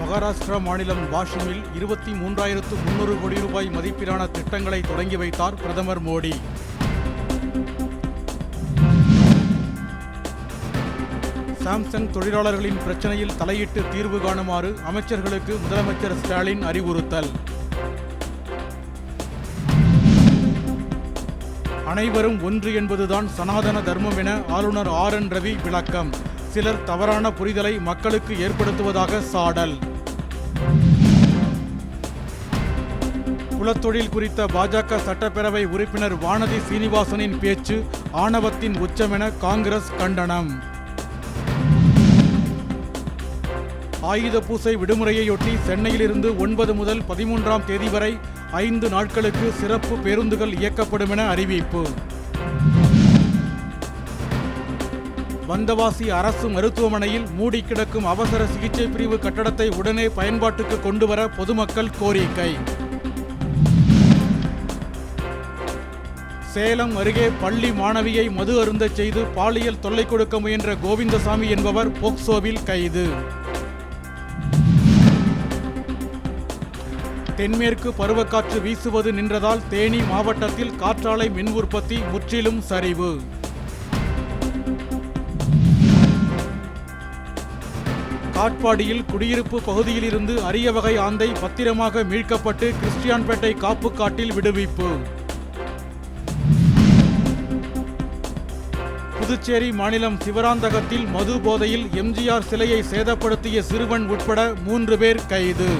மகாராஷ்டிரா மாநிலம் வாஷிமில் இருபத்தி மூன்றாயிரத்து முன்னூறு கோடி ரூபாய் மதிப்பிலான திட்டங்களை தொடங்கி வைத்தார் பிரதமர் மோடி. சாம்சங் தொழிலாளர்களின் பிரச்சனையில் தலையிட்டு தீர்வு காணுமாறு அமைச்சர்களுக்கு முதலமைச்சர் ஸ்டாலின் அறிவுறுத்தல். அனைவரும் ஒன்று என்பதுதான் சனாதன தர்மம் என ஆளுநர் ஆர் என் ரவி விளக்கம். சிலர் தவறான புரிதலை மக்களுக்கு ஏற்படுத்துவதாக சாடல். குலத்தொழில் குறித்த பாஜக சட்டப்பேரவை உறுப்பினர் வானதி சீனிவாசனின் பேச்சு ஆணவத்தின் உச்சமென காங்கிரஸ் கண்டனம். ஆயுத பூசை விடுமுறையொட்டி சென்னையிலிருந்து ஒன்பது முதல் பதிமூன்றாம் தேதி வரை ஐந்து நாட்களுக்கு சிறப்பு பேருந்துகள் இயக்கப்படும் என அறிவிப்பு. வந்தவாசி அரசு மருத்துவமனையில் மூடி கிடக்கும் அவசர சிகிச்சை பிரிவு கட்டடத்தை உடனே பயன்பாட்டுக்கு கொண்டுவர பொதுமக்கள் கோரிக்கை. சேலம் அருகே பள்ளி மாணவியை மது அருந்தச் செய்து பாலியல் தொல்லை கொடுக்க முயன்ற கோவிந்தசாமி என்பவர் போக்சோவில் கைது. தென்மேற்கு பருவக்காற்று வீசுவது நின்றதால் தேனி மாவட்டத்தில் காற்றாலை மின் உற்பத்தி முற்றிலும் சரிவு. காட்பாடியில் குடியிருப்பு பகுதியிலிருந்து அரிய வகை ஆந்தை பத்திரமாக மீட்கப்பட்டு கிறிஸ்டியான்பேட்டை காப்பு காட்டில் விடுவிப்பு. புதுச்சேரி மாநிலம் சிவராந்தகத்தில் மது போதையில் எம்ஜிஆர் சிலையை சேதப்படுத்திய சிறுவன் உட்பட மூன்று பேர் கைது.